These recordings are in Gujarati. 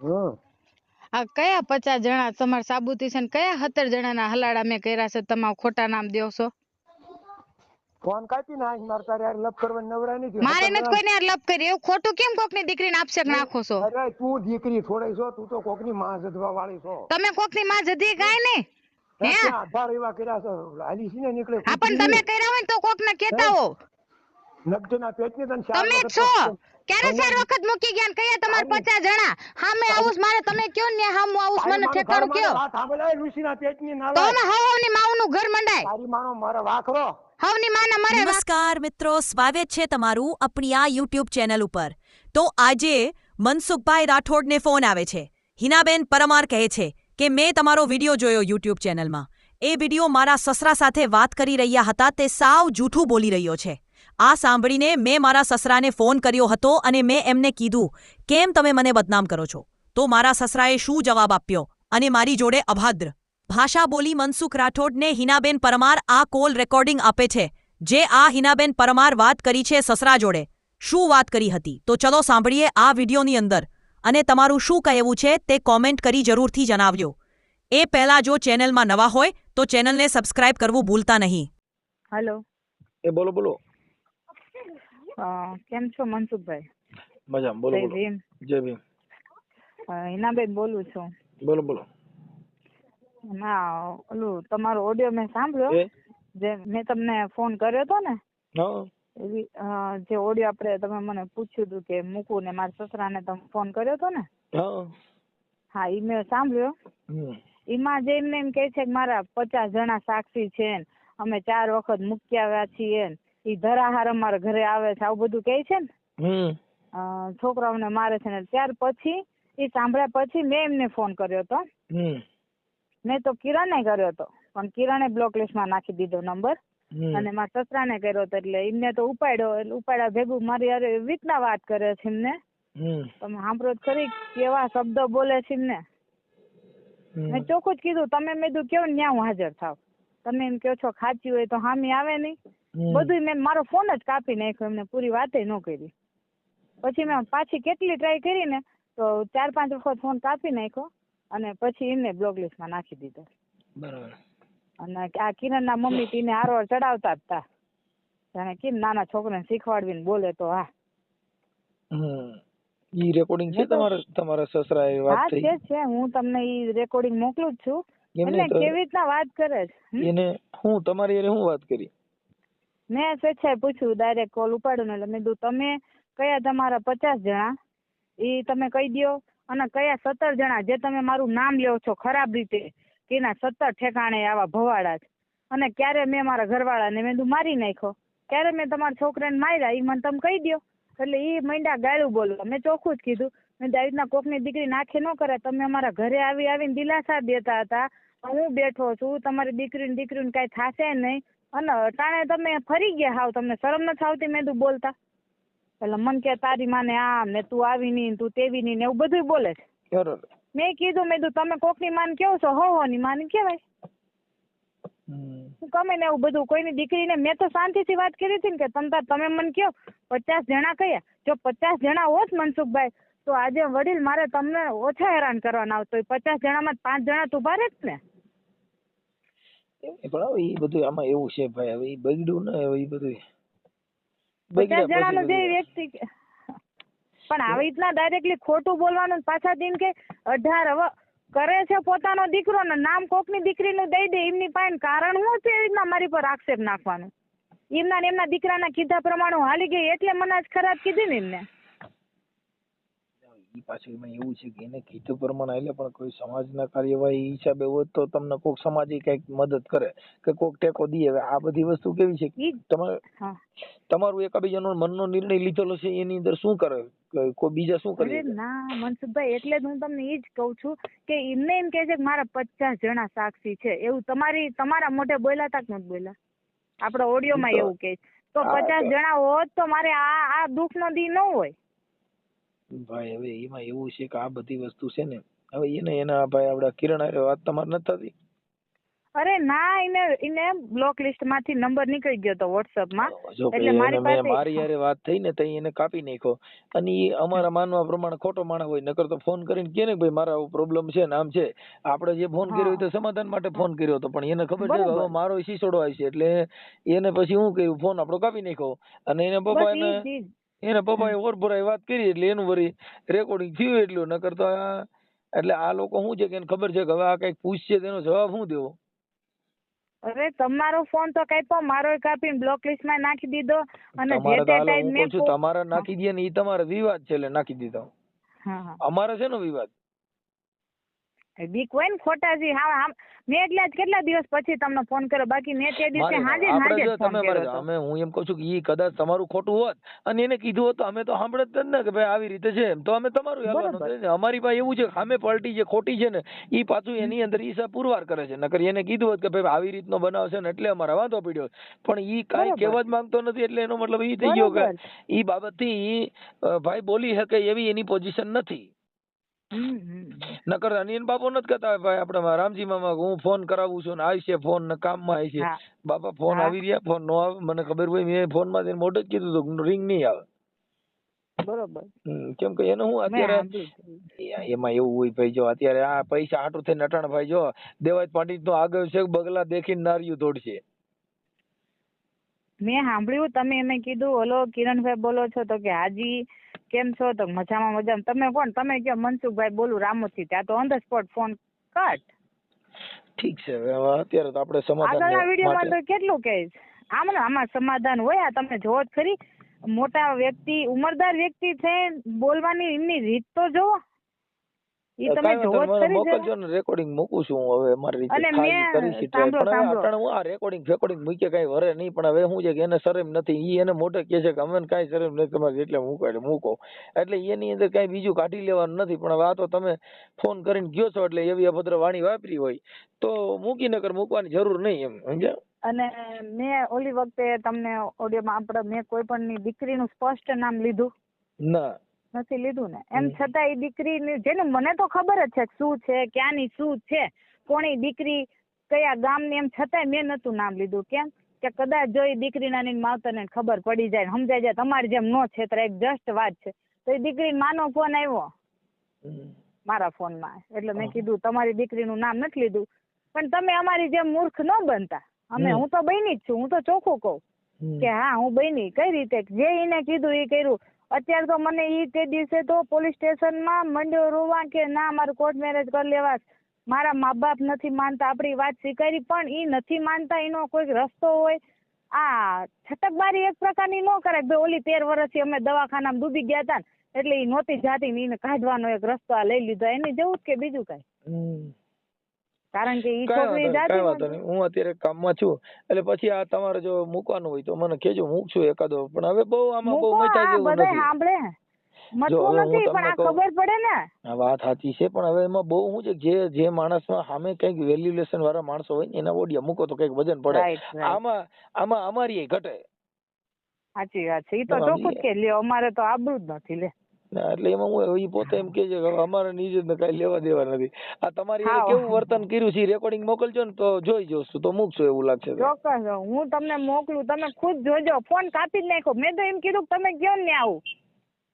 આ કયા પચાસ જણા તમારા સાબુતી છે ને કયા સત્તર જણાના હલાડા મેં કર્યા છે તમે ખોટા નામ દ્યો છો? ફોન કાપી નાખ મારે તારે યાર લપ કરવા નવરા નથી મારે નથી કોઈને યાર લપ કરી. એવું ખોટું કેમ કોકની દીકરીને આપશે નાખો છો? અરે તું દીકરી થોડી છો તું તો કોકની માં જધવા વાળી છો. તમે કોકની માં જધી કાંઈ ને હે? આધાર એવા કર્યા છે. હાલી છે ને નીકળે. આપણ પણ તમે કર્યા હોય ને તો કોકને કહેતા હો? નગજના પેટની તને તમે છો? ક્યારે ચાર વખત મૂકી ગયા ને કયા તમારે પચાસ જણા? હામે આવું મારે તમે કયો ને હામું આવું મને ઠેકાણું કયો? વાત સાંભળાય ઋષિના પેટની ના તો. અમે હવ હવની માવનું ઘર મંડાય. તારી માનો મારા વાખરો હવની માના મારે નમસ્કાર મિત્રો સ્વાગત છે તમારું આપણી આ યુટ્યુબ ચેનલ ઉપર. તો આજે મનસુખભાઈ રાઠોડને ફોન આવે છે. હિનાબેન પરમાર કહે છે કે મેં તમારો વીડિયો જોયો યુટ્યુબ ચેનલમાં એ વીડિયો મારા સસરા સાથે વાત કરી રહ્યા હતા તે સાવ જૂઠું બોલી રહ્યો છે. આ સાંભળીને મેં મારા સસરાને ફોન કર્યો હતો અને મેં એમને કીધું કેમ તમે મને બદનામ કરો છો? તો મારા સસરાએ શું જવાબ આપ્યો? અને મારી જોડે અભાદ્ર ભાષા બોલી મનસુખ રાઠોડને હિનાબેન પરમાર આ કોલ રેકોર્ડિંગ આપે છે. જે આ હિનાબેન પરમાર વાત કરી છે સસરા જોડે. શું વાત કરી હતી? તો ચલો સાંભળીએ આ વિડીયોની અંદર. અને તમારું શું કહેવું છે તે કોમેન્ટ કરી જરૂરથી જણાવજો. એ પહેલા જો ચેનલમાં નવા હોય તો ચેનલને સબસ્ક્રાઇબ કરવું ભૂલતા નહીં. હેલો. એ બોલો બોલો. કેમ છો મનસુખભાઈ? મજામાં બોલો બોલો. જય ભીમ. હિનાબેન બોલું છું. બોલો બોલો. ના ઓલું તમારો ઓડિયો મેં સાંભળ્યો. જે મેં તમને ફોન કર્યો હતો ને? એવી જે ઓડિયો આપણે તમે મને પૂછ્યું હતું કે મૂકું ને મારા સસરાને તમે ફોન કર્યો હતો ને? હા. ઈ મેં સાંભળ્યો. એમાં જે એમને એમ કે છે કે મારા પચાસ જણા સાક્ષી છે અમે ચાર વખત મૂક્યા આવ્યા છીએ ઈ ધરાહાર અમારા ઘરે આવે છે આવું બધું કહે છે ને? છોકરાઓને મારે છે ને ત્યાર પછી એ સાંભળ્યા પછી મેં એમને ફોન કર્યો હતો મેં તો કિરણે કર્યો હતો પણ કિરણે બ્લોક લિસ્ટમાં નાખી દીધો નંબર. અને મારા સસરાને કર્યો હતો એટલે એમને તો ઉપાડ્યો એટલે ઉપાડ્યા ભેગું. મારી અરે રીતના વાત કરે છે એમને. તમે સાંભળો ખરી કેવા શબ્દો બોલે છે એમને. મેં ચોખ્ખું જ કીધું તમે મેં કીધું કેવું ન્યા હું હાજર થાવ? તમે એમ કહો છો ખાચી હોય તો હામી આવે નહીં. બધું મેં મારો ફોન જ કાપી નાખ્યો એમને પૂરી વાતે ન કરી. પછી મેં પાછી કેટલી ટ્રાય કરી ને તો ચાર પાંચ વખત ફોન કાપી નાખ્યો અને પછી એમને બ્લોક લિસ્ટમાં નાખી દીધો. બરાબર. અને આ કિરણના મમ્મી તીને હારવાર ચડાવતા જ તા. જાણે કેમ નાના છોકરાને શીખવાડવીને બોલે તો હા. ઈ રેકોર્ડિંગ છે તમારા તમારા સસરા એ વાત થઈ? છે છે. હું તમને ઈ રેકોર્ડિંગ મોકલું જ છું. એટલે કેવી રીતના વાત કરે છે એને હું તમારી હારે હું વાત કરી? મેં સ્વેચ્છાએ પૂછ્યું ડાયરેક્ટ કોલ ઉપાડ્યો એટલે મેં કીધું, તમે કયા તમારા પચાસ જણા? એ તમે કહી દ્યો. અને કયા સત્તર જણા? જે તમે મારું નામ લ્યો છો ખરાબ રીતે, કે એના સત્તર ઠેકાણે આવા ભવાડા છે. અને ક્યારે મેં મારા ઘરવાળાને મેં મારી નાખ્યો. ક્યારે મેં તમારા છોકરાને માર્યા? એ મને તમે કહી દો એટલે એ મંડા ગાળું બોલવા. મેં ચોખ્ખું જ કીધું, મેં આવી રીતના કોકની દીકરી નાખે ન કરે. તમે અમારા ઘરે આવી આવીને દિલાસા દેતા હતા. હું બેઠો છું. તમારી દીકરીને દીકરીને કાંઈ થશે નહીં. અને અટાણે તમે ફરી ગયા હાવ તમને શરમ નથી આવતી મેં બોલતા? એટલે મન કે તારી માને આમ ને તું આવી નહીં તું તેવી નહીં ને એવું બધું બોલે છે. બરાબર. મેં કીધું મેં કીધું તમે કોકની માન કેવો છો? હો હો ની માન કહેવાય. હમ. હું ગમે ને એવું બધું કોઈની દીકરીને મેં તો શાંતિથી વાત કરી હતી ને કે તમ તાર તમે મને કહો પચાસ જણા કયા? જો પચાસ જણા હોત મનસુખભાઈ તો આજે વડીલ મારે તમને ઓછા હેરાન કરવાના આવતો પચાસ જણામાં પાંચ જણા તો ઊભા રહે જ ને. પણ હવે એ બધું આમાં એવું છે ભાઈ. હવે એ બગડ્યું ને હવે એ બધું પચાસ જણાનો જે વ્યક્તિ પણ આવી રીતના ડાયરેક્ટલી ખોટું બોલવાનું પાછા દિન કે અઢાર હવે કરે છે પોતાનો દીકરો ને નામ કોકની દીકરીનું દઈ દે એમની પાસે કારણ શું છે એવી રીતના મારી પર આક્ષેપ નાખવાનું? એમના ને એમના દીકરાના કીધા પ્રમાણે હાલી ગઈ એટલે મને આજ ખરાબ કીધી ને એમને. ઈ પાછું એમાં એવું છે કે એને કીધું પ્રમાણે એટલે પણ કોઈ સમાજના કાર્યવાહી હિસાબે હોય તો તમને કોઈક સમાજ કંઈક મદદ કરે કે કોઈક ટેકો દે. હવે આ બધી વસ્તુ કેવી છે? કે તમારે તમારું એકાબીજાનો મનનો નિર્ણય લીધેલો છે એની અંદર શું કરે? કોઈ બીજા શું કરે? ના મનસુખભાઈ એટલે જ હું તમને એ જ કહું છું કે એમને એમ કહે છે કે મારા પચાસ જણા સાક્ષી છે. એવું તમારી તમારા મોઢે બોલ્યા તા કે નથી બોલ્યા? આપણા ઓડિયોમાં માં એવું કહે છે. તો પચાસ જણા હોત તો મારે આ આ દુઃખનો દી ન હોય. ભાઈ હવે એમાં એવું છે કે આ બધી વસ્તુ છે ને હવે એને એના ભાઈ આપડા કિરણ હારે વાત તમારે નથી થતી? અરે ના એને એને બ્લોક લિસ્ટમાંથી નંબર નીકળી ગયો તો વોટ્સઅપમાં. એટલે મારી એને પાસે- મારી હારે વાત થઈ ને તઈ એને કાપી નાખ્યો. અને એ અમારા માનવા પ્રમાણે ખોટો માણસ હોય નકર તો ફોન કરીને કે ને ભાઈ મારા આવો પ્રોબ્લેમ છે ને આમ છે. આપણે જે ફોન કર્યો તો સમાધાન માટે ફોન કર્યો હતો પણ એને ખબર છે. હવે મારો શીસોડો આવશે એટલે એને પછી હું કર્યું ફોન આપણો કાપી નાખ્યો. અને એને પપ્પા એને. એના પપ્પાએ ઓરભરાઈ વાત કરી એટલે એનું વરી રેકોર્ડિંગ થયું એટલું. નકર તો એટલે આ લોકો શું છે કે એને ખબર છે કે હવે આ કંઈક પૂછશે તેનો જવાબ શું દેવો? અરે તમારો ફોન તો કાપ્યો મારો કાપીને બ્લોક લિસ્ટમાં નાખી દીધો. અને જે તે ટાઈમ મેં તમારા તમારે નાખી દે ને એ તમારો વિવાદ છે એટલે નાખી દીધો. હા હા. છે નો વિવાદ? બીક હોય ને ખોટાજી હા હા મેં એટલે જ કેટલા દિવસ પછી તમને ફોન કર્યો બાકી મેં તે દિવસે હાજે હાજે ફોન કર્યો અમે હું એમ કહું છું કે ઈ કદાચ તમારું ખોટું હોત અને એને કીધું હોત તો અમે તો સાંભળત જ ને કે ભાઈ આવી રીતે છે એમ તો અમે તમારું હાલવાનું બરોબર. હતું ને. અમારી પાસે એવું છે સામે પલટી જે ખોટી છે ને ઈ પાછું એની અંદર ઈસા પુરવાર કરે છે નકર એને કીધું હોત કે ભાઈ આવી રીતનો બનાવ છે ને એટલે અમારે વાંધો પડ્યો પણ ઈ કાંઈ. કહેવા જ માંગતો નથી એટલે એનો મતલબ ઈ થઈ ગયો કે ઈ બાબતથી ઈ ભાઈ બોલી શકે એવી એની પોઝિશન નથી. નકર અનિયન બાપો નથી કહેતા ભાઈ આપણે રામજી મામા હું ફોન કરાવું છું ને આવશે ફોન ને કામમાં આવી છે. બાપા ફોન આવી રહ્યા ફોન નો આવે મને ખબર હોય મેં ફોનમાં મોઢે જ કીધું હતું રિંગ નહીં આવે. બરોબર. કેમ કે એને હું અત્યારે એમાં એવું હોય ભાઈ જો અત્યારે આ પૈસા હાટું થઈને અટાણ ભાઈ જો દેવાજ પાંડિત નો આગળ છે બગલા દેખીને નારિયું તોડશે. મેં સાંભળ્યું તમે એને કીધું ઓલો કિરણભાઈ બોલો છો તો કે હાજી કેમ છો? તો મજામાં મજામાં. તમે કોણ? તમે કયો? મનસુખભાઈ બોલું રામોથી. ત્યાં તો on the spot phone cut ઠીક છે હવે અત્યારે તો આપણે આગળના વિડીયોમાં તો કેટલું કહીશ આમ આમાં સમાધાન હોય આ તમે જોવો જ ખરી. મોટા વ્યક્તિ ઉંમરદાર વ્યક્તિ છે બોલવાની એમની રીત તો જોવો. ઈ તમે જોવો જ ખરી મોકલજો ને રેકોર્ડિંગ મૂકું છું હવે મારી રીતે અને મેં કરી છે પણ હું આ રેકોર્ડિંગ ફેકોર્ડિંગ મૂકે કઈ વરે નહીં પણ હવે હું છે કે એને શરમ નથી. ઈ એને મોઢે કહે છે કે અમને કાંઈ શરમ નથી તમારે એટલે મૂકો એટલે મૂકો. એટલે એની અંદર કઈ બીજું કાઢી લેવાનું નથી પણ હવે આ તો તમે ફોન કરીને ગયો છો એટલે એવી અભદ્ર વાણી વાપરી હોય તો મૂકી નકર મૂકવાની જરૂર નહીં એમ સમજ્યા? અને મેં ઓલી વખતે તમને ઓડિયોમાં આપણે મેં કોઈ પણ ની દીકરીનું સ્પષ્ટ નામ લીધું. ના. નથી લીધું ને. એમ છતાં એ દીકરી જેને મને તો ખબર જ છે શું છે ક્યાંની શું છે કોની દીકરી કયા ગામની એમ છતાંય મેં નતું નામ લીધું. કેમ? કે કદાચ જો એ દીકરીના ની માવતરને ખબર પડી જાય સમજાઈ જાય તમારી જેમ નો છેતરાય એક જસ્ટ વાત છે. તો એ દીકરી માનો ફોન આવ્યો. મારા મારા ફોનમાં. એટલે મેં કીધું તમારી દીકરીનું નામ નથી લીધું. પણ તમે અમારી જેમ મૂર્ખ ન બનતા. અમે હું તો બની જ છું. હું તો ચોખ્ખું કહું કે હા હું બની. કઈ રીતે? જે એને કીધું એ કર્યું. અત્યારે તો મને ઈ તે દિવસે તો પોલીસ સ્ટેશનમાં મંડ્યો રોવા કે ના, મારું કોર્ટ મેરેજ કરી લેવા મારા મા બાપ નથી માનતા આપણી વાત સ્વીકારી, પણ ઈ નથી માનતા, એનો કોઈક રસ્તો હોય. આ છટકબારી એક પ્રકારની ન કરાય. ભાઈ, ઓલી તેર વર્ષથી અમે દવાખાનામાં ડૂબી ગયા હતા એટલે ઈ નહોતી જાતી ને એને કાઢવાનો એક રસ્તો આ લઈ લીધો. એની જેવું જ કે બીજું કઈ. કારણ કે ઈ છોકરી જાતી વાંધો નહીં. હું અત્યારે કામમાં છું એટલે પછી આ તમારે જો મૂકવાનું હોય તો મને કહેજો મૂકશું એકાદો. પણ હવે બહુ આમાં બહુ મચા જેવું નથી. સાંભળે. જો મતવું હવે હું નથી પણ આ ખબર પડે ને. આ વાત સાચી છે પણ હવે એમાં બહુ હું છે જે જે માણસમાં સામે કંઈક વેલ્યુલેશન વાળા માણસો હોય એના ઓડિયા મૂકો તો કંઈક વજન પડે. આમાં આમાં અમારી ઘટે. સાચી વાત છે ઈ તો ચોખ્ખું કે લ્યો અમારે તો આબરૂ જ નથી લે. ના, એટલે એમાં હું એ પોતે એમ કે છે કે અમારે નીચે કઈ લેવા દેવા નથી. આ તમારી કેવું વર્તન કર્યું છે રેકોર્ડિંગ મોકલજો ને તો જોઈ જોશું તો મૂકશું એવું લાગશે ચોક્કસ હું તમને મોકલું તમે ખુદ જોજો. ફોન કાપી જ નાખો મેં તો એમ કીધું તમે કેમ ને આવું.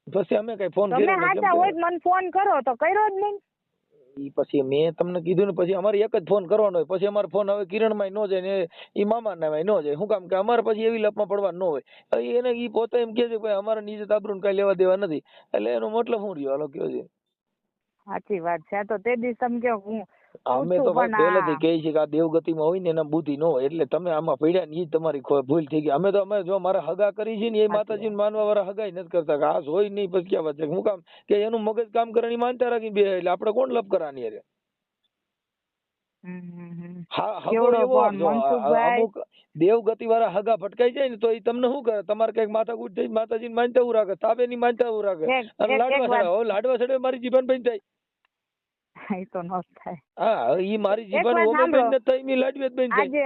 પછી અમે કઈ ફોન તમે કર્યો ને સાચા હોય મને ફોન કરો. તો કર્યો જ નહીં. ઈ પછી મેં તમને કીધું ને પછી અમારે એક જ ફોન કરવાનો હોય. પછી અમારો ફોન હવે કિરણમાં ન જાય ને ઈ મામાના ન જાય. શું કામ કે અમારે પછી એવી લપમાં પડવાનું ન હોય. એને ઈ પોતે એમ કે છે કે ભાઈ અમારે નીચે તાબરું કઈ લેવા દેવા નથી. એટલે એનો મતલબ શું રહ્યો? હાલો કયો છે. સાચી વાત છે. તો તે દિવસ તમે કહો હું અમે તો ભાઈ પહેલેથી કહે છે કે આ દેવગતિમાં હોય ને એના બુદ્ધિ ન હોય. એટલે તમે આમાં પડ્યા ને એ તમારી ભૂલ થઈ ગઈ. અમે તો અમે જો મારા હગા કરી છે ને એ માતાજી માનવા વાળા હગાઈ નથી કરતા કે આ જોઈ નહીં પછી ક્યાં વાત છે? હું કામ કે એનું મગજ કામ કરવાની માનતા રાખી બે એટલે આપણે કોણ લપ કરવાની અરે. અમુક દેવગતિ વાળા હગા ફટકાઈ જાય ને તો એ તમને શું કરે? તમારે કંઈક માથાકૂટ થઈ માતાજી માનતા એવું રાખે તાબે ની માનતા એવું રાખે. અને લાડવા લાડવા સડે મારી જીવન બન થાય એ તો ન થાય. હા ઈ મારી જીવન વાત ઓમે સાંભળો. બેન નથી થઈ મી લાડવી જ બેન આજે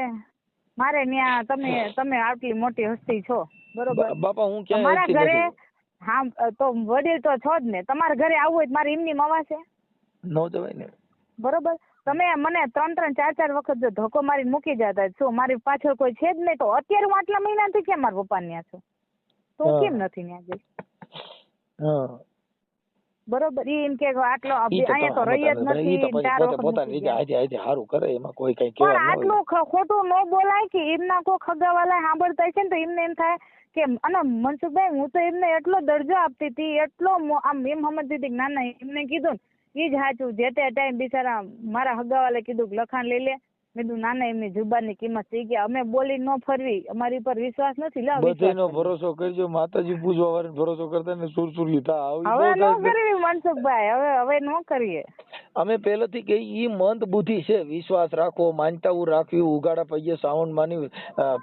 મારે ન્યા તમે તમે આટલી મોટી હસ્તી છો. બરોબર? બાપા હું ક્યાં મારા ઘરે હા તો વડીલ તો છો જ ને. તમારા ઘરે આવવું હોય મારી એમની મવા છે? નો જવાય ને. બરોબર? તમે મને ત્રણ ત્રણ ચાર ચાર વખત જો ધક્કો મારી મૂકી જતા શું મારી પાછળ કોઈ છે જ નહીં. તો અત્યારે હું આટલા મહિનાથી કેમ મારા પપ્પા ત્યાં છું? તો હું કેમ નથી ત્યાં ગઈ? હા. બરોબર ઈ એમ કે આટલો અહીંયા તો રહી જ નથી પોતાની રીતે આજે આજે સારું કરે એમાં કોઈ કઈ કહેવા આટલું ખોટું ન બોલાય કે એમના કોઈ ખગાવાલા સાંભળતા છે ને તો એમને એમ થાય કે અને મનસુખભાઈ હું તો એમને એટલો દરજ્જો આપતી હતી એટલો આમ એમ સમજતી હતી ના ના એમને કીધું ને ઈ જ સાચું જે તે ટાઈમ બિચારા મારા હગાવાલે કીધું કે લખાણ લઈ લે. મેં કીધું ના ના એમની જુબાનની કિંમત થઈ ગયા અમે બોલી ન ફરવી. અમારી પર વિશ્વાસ નથી. લાવ બધેનો ભરોસો કરજો. માતાજી પૂજવા વાળાને ભરોસો કરતા ને સુરસુર્યું થા આવી હવે ન. કરવી મનસુખભાઈ. હવે હવે ન કરીએ. અમે પહેલેથી કે ઈ મંદ બુદ્ધિ છે. વિશ્વાસ રાખો માનતાવું રાખવી ઉગાડા પૈયે સાવણ માની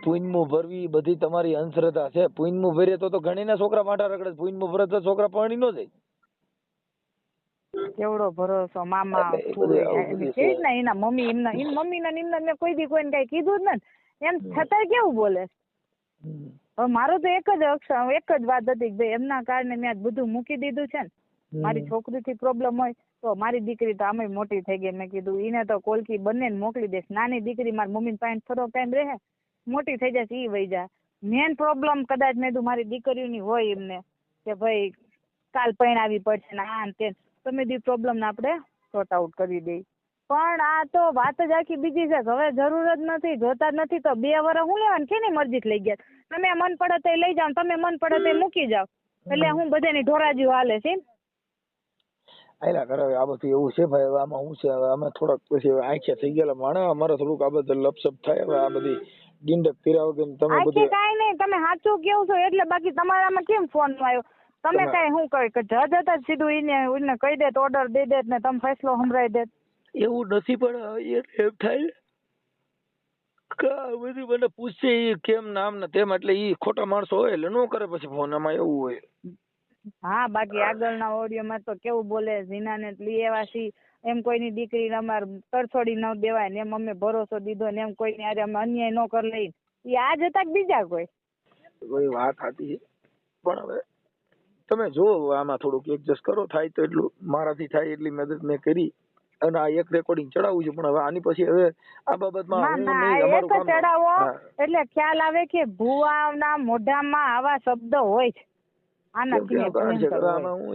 પૂનમું ભરવી બધી તમારી અંધશ્રદ્ધા છે. પૂનમું ભરે તો તો ઘણીના છોકરા માટા રગડે પૂનમું ભરે તો છોકરા પરણી નો જાય. કેવડો ભરોસો મામા આવું કે ને એના મમ્મી એમના એમ મમ્મી ને એમના મેં કોઈ દી કોઈને કઈ કીધું જ નથી એમ છતાંય કેવું બોલે. હવે મારું તો એક જ અક્ષર એક જ વાત હતી કે ભાઈ એમના કારણે મેં બધું મૂકી દીધું છે ને. મારી છોકરીથી પ્રોબ્લેમ હોય તો મારી દીકરી તો આમે મોટી થઈ ગઈ મેં કીધું એને તો કોલકી બંને મોકલી દઈશ. નાની દીકરી મારી મમ્મી પાસે થોડો ટાઈમ રહે મોટી થઈ જશે ઈ વહી જાય. મેન પ્રોબ્લેમ કદાચ મેં મારી દીકરીઓની હોય એમને કે ભાઈ કાલ પરણાવી પડશે ને આ ને તે તો મેં દી પ્રોબ્લેમ આપણે સોર્ટ આઉટ કરી દઈ પણ આ તો વાત જ આખી બીજી છે. હવે જરૂર જ નથી જોતા જ નથી. તો બે વર્ષ હું લેવાનું કેની મરજી લઈ ગયા? તમે મન પડે તો લઈ જાઓ તમે મન પડે તો મૂકી જાઓ. એટલે હું બધાની ઢોરાજીઓ હાલે છે? આયલા કરે આ બધું એવું છે ભાઈ આમાં હું છે? હવે અમે થોડાક પછી આંખે થઈ ગયેલા માણે અમારે થોડુંક આ બધું લપસપ થાય. હવે આ બધી ડીંડક પીરાવ કે તમે બધું કાઈ નહીં. તમે સાચું કેવું છો એટલે બાકી તમારામાં કેમ ફોન આવ્યો? તમે કઈ હું શું કહે કે જજ હતા સીધું એને એને કહી દેત ઓર્ડર દઈ દેત ને તમે ફેસલો સંભળાઈ દેત. એવું નથી પણ એમ થાય કે બધું મને પૂછે એ કેમ નામ ને તેમ એટલે ઈ ખોટા માણસો હોય એટલે નો કરે પછી ફોન આમાં એવું હોય. હા બાકી આગળના ઓડિયોમાં તો કેવું બોલે ઝીનાને લઈ આવ્યા સી એમ કોઈની દીકરીને અમાર તરછોડી ન દેવાય ને એમ અમે ભરોસો દીધો ને એમ કોઈ ને અમે અન્યાય ન કર લઈ એ આ જતા બીજા કોઈ? કોઈ વાત હતી પણ હવે તમે જો આમાં થોડુંક એડજસ્ટ કરો. થાય તો એટલું મારાથી થાય એટલી મદદ મેં કરી. અને આ એક રેકોર્ડિંગ ચડાવું છું પણ હવે આની પછી હવે આ બાબતમાં એક ચડાવો. એટલે ખ્યાલ આવે કે ભુવાના મોઢામાં આવા શબ્દ હોય છે. આના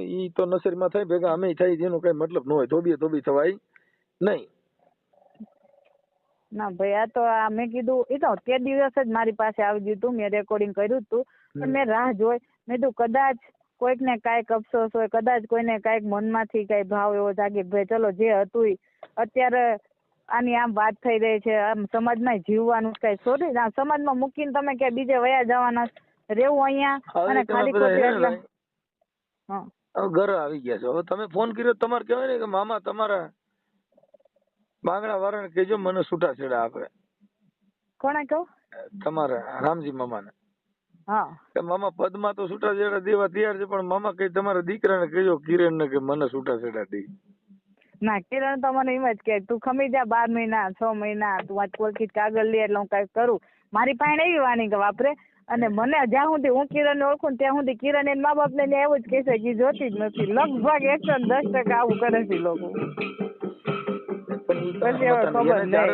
ઈ તો નસરીમાં થાય ભેગા અમે થાય જેનો કઈ મતલબ ન હોય ધોબીએ ધોબી થવાય. નહીં. ના ભાઈ આ તો મેં કીધું એ તો તે દિવસ જ મારી પાસે આવી ગયું હતું મેં રેકોર્ડિંગ કર્યું હતું પણ મેં રાહ જોઈ. મેં કીધું કદાચ કોઈકને કાંઈક અફસોસ હોય કદાચ કોઈને કાંઈક મનમાંથી કાંઈ ભાવ એવો જાગે ભાઈ ચલો જે હતું અત્યારે આની આમ વાત થઈ રહી છે આમ સમાજમાં જીવવાનું કાંઈ છોડી આ સમાજમાં મૂકીને તમે ક્યાંય બીજે વયા જવાના રહેવું અહીંયા અને ખાલી ખોટી એટલે હા. ઘરે આવી ગયા છો. હવે તમે ફોન કર્યો તમારે કહેવાય ને કે મામા તમારા બાંગડા વાળાને કહેજો મને છૂટા છેડા આપે કોણે કહું? તમારા રામજી મામાને. કે મામા પદમાં તો છૂટા છેડા દેવા તૈયાર છે પણ મામા કઈ તમારા દીકરાને કહેજો કિરણ ને કે મને છૂટા છેડા દે? ના કિરણ તો મને એમ જ કે તું ખમી જા બાર મહિના છ મહિના તું આ કોલકી કાગળ લે એટલે હું કઈ કરું. મારી પાસે એવી વાણી કે વાપરે અને મને જ્યાં સુધી હું કિરણ ઓળખું ત્યાં સુધી કિરણ એના મા બાપ ને એવું જ કહેશે કે જોતી જ નથી. લગભગ એકસો ને દસ ટકા આવું કરે છે લોકો.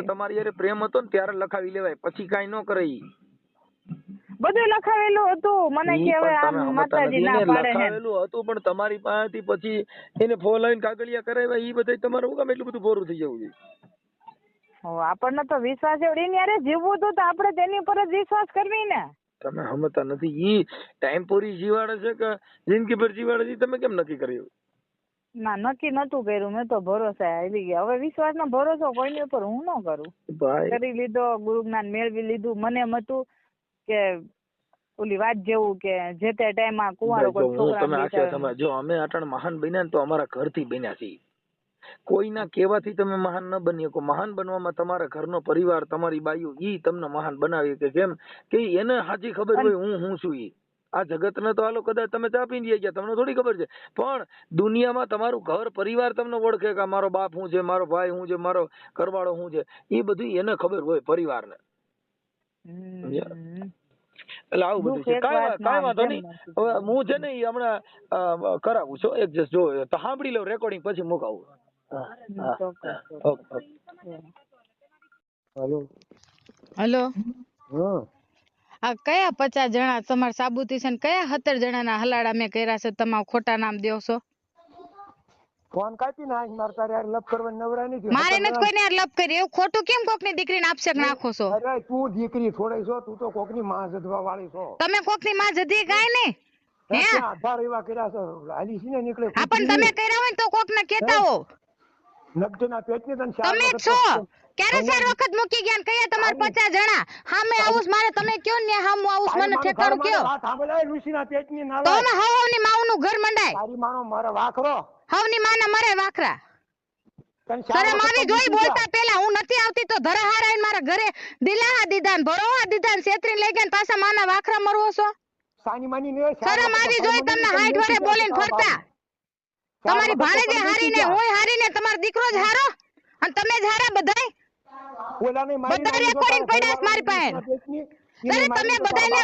તમારી પ્રેમ હતો ને ત્યારે લખાવી લેવાય. પછી કઈ ન કરે બધું લખાવેલું હતું. મને કે હવે સમજતા માતાજી. ના પાડે લખાવેલું હતું પણ તમારી પાસેથી પછી એને ફોન લાઈન કાગળિયા કરાવ્યા ઈ બધા તમારે કામ એટલું બધું ભોરું થઈ જવું છે? આપણને તો વિશ્વાસ એવડે એની અરે જીવવું હતું તો આપણે તેની ઉપર જ વિશ્વાસ કરવી ને. તમે સમજતા નથી ઈ ટાઈમ પૂરી જીવાડે છે કે જિંદગી ભર જીવાડે છે તમે કેમ નક્કી કર્યું? ના નક્કી નતું કર્યું મેં તો ભરોસા આવી ગયા. હવે વિશ્વાસ નો ભરોસો કોઈની ઉપર હું ન કરું? કરી લીધો ગુરુ જ્ઞાન મેળવી લીધું મને એમ હતું કે ઓલી વાત જેવું કે જે તે ટાઈમમાં કુંવારો કોઈ છોકરા તમે આખે તમે જો અમે અટાણ મહાન બન્યા ને તો અમારા ઘરથી બન્યા છીએ. કોઈના કહેવાથી તમે મહાન ન બની શકો. મહાન બનવામાં તમારા ઘરનો પરિવાર તમારી બાયુ ઈ તમને મહાન બનાવી કે કેમ? કે એને સાચી ખબર હોય હું હું છું ઈ. આ જગતને તો હાલો કદાચ તમે ચા પીને ગયા તમને થોડી ખબર છે. પણ દુનિયામાં તમારું ઘર પરિવાર તમને ઓળખે કે મારો બાપ હું છે મારો ભાઈ હું છે મારો ઘરવાળો હું છે. એ બધું એને ખબર હોય પરિવારને? એટલે આવું બધું છે. કાંઈ કાંઈ વાંધો નહીં. હવે હું છે ને હમણાં કરાવું છું. એક જસ્ટ જો તો સાંભળી લઉં રેકોર્ડિંગ પછી મુકાવું. હેલો. હલો. હા. આ કયા પચાસ જણા તમારા સાબુતી છે ને કયા સત્તર જણાના હલાડા મેં કર્યા છે? તમે ખોટા નામ છો. ફોન કાપી નાખ મારે તારે યાર લપ કરવા નવરા નથી મારે નથી કોઈને યાર લપ કરી. એવું ખોટું કેમ કોકની દીકરીને આપશે નાખો છો? અરે તું દીકરી થોડી છો તું તો કોકની માં જધવા વાળી છો. તમે કોકની માં જધી કાંઈ ને? હે? આધાર એવા કર્યા છે? હાલી છે ને નીકળે? હા પણ તમે કર્યા હોય તો કોક ને કહેતા હો? નગદના પેટની તને ચાર તમે છો. ક્યારે ચાર વખત મૂકી ગયા ને કયા તમાર પચાસ જણા? હામે આવું મારે તમે કયો ને હામું આવું છે તારી મને ઠેકાણું કયો? તો લાય. અમે હવની માવનું ઘર મંડાય. તારી માનો મારા વાખરો હવની માના મરે વાખરા. શરમ આવી જોઈ બોલતા પેલા હું નથી આવતી તો ધરાહાર આઈને મારા ઘરે દિલાહા દીધાન ભરોહા દીધા ને લઈ ગયા પાછા માના વાખરા મરવો છો? સાની માની ને શરમ આવી જોઈ તમને હાઈટ વરે બોલીને ફરતા. તમારી ભાણેજે હારીને હોય મૂકી ને ગયા. હું હારી ને તમારો દીકરો જ હારો? અને તમે જ હારા બધાય? ઓલાને મારી બધા તારા પડ્યા મારી પાસે. તમે બધાને